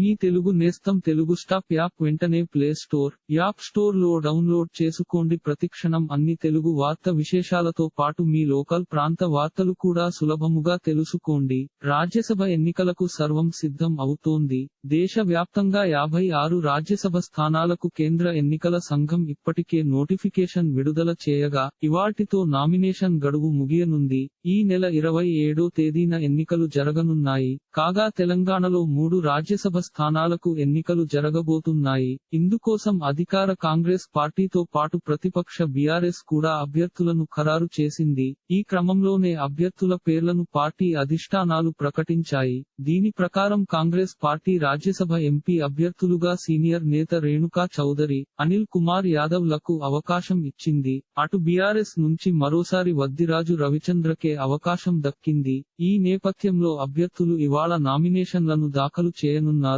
మీ తెలుగు నేస్తం Telugu stop app వెంటనే play store app స్టోర్లో డౌన్లోడ్ చేసుకోండి. ప్రతిక్షణం అన్ని తెలుగు వార్త విశేషాలతో పాటు మీ లోకల్ ప్రాంత వార్తలు కూడా సులభముగా తెలుసుకోండి. రాజ్యసభ ఎన్నికలకు సర్వం సిద్ధం అవుతోంది. దేశ వ్యాప్తంగా యాభై ఆరు రాజ్యసభ స్థానాలకు కేంద్ర ఎన్నికల సంఘం ఇప్పటికే నోటిఫికేషన్ విడుదల చేయగా ఇవాటితో నామినేషన్ గడువు ముగియనుంది. ఈ నెల ఇరవై ఏడో తేదీన ఎన్నికలు జరగనున్నాయి. కాగా తెలంగాణలో మూడు రాజ్యసభ స్థానాలకు ఎన్నికలు జరగబోతున్నాయి. ఇందుకోసం అధికార కాంగ్రెస్ పార్టీతో పాటు ప్రతిపక్ష బీఆర్ఎస్ కూడా అభ్యర్థులను ఖరారు చేసింది. ఈ క్రమంలోనే అభ్యర్థుల పేర్లను పార్టీ అధిష్టానాలు ప్రకటించాయి. దీని ప్రకారం కాంగ్రెస్ పార్టీ రాజ్యసభ ఎంపీ అభ్యర్థులుగా సీనియర్ నేత రేణుకా చౌదరి అనిల్ కుమార్ యాదవ్లకు అవకాశం ఇచ్చింది. అటు బీఆర్ఎస్ నుంచి మరోసారి వద్దిరాజు రవిచంద్రకే అవకాశం దక్కింది. ఈ నేపథ్యంలో అభ్యర్థులు ఇవాళ నామినేషన్లను దాఖలు చేయనున్నారు.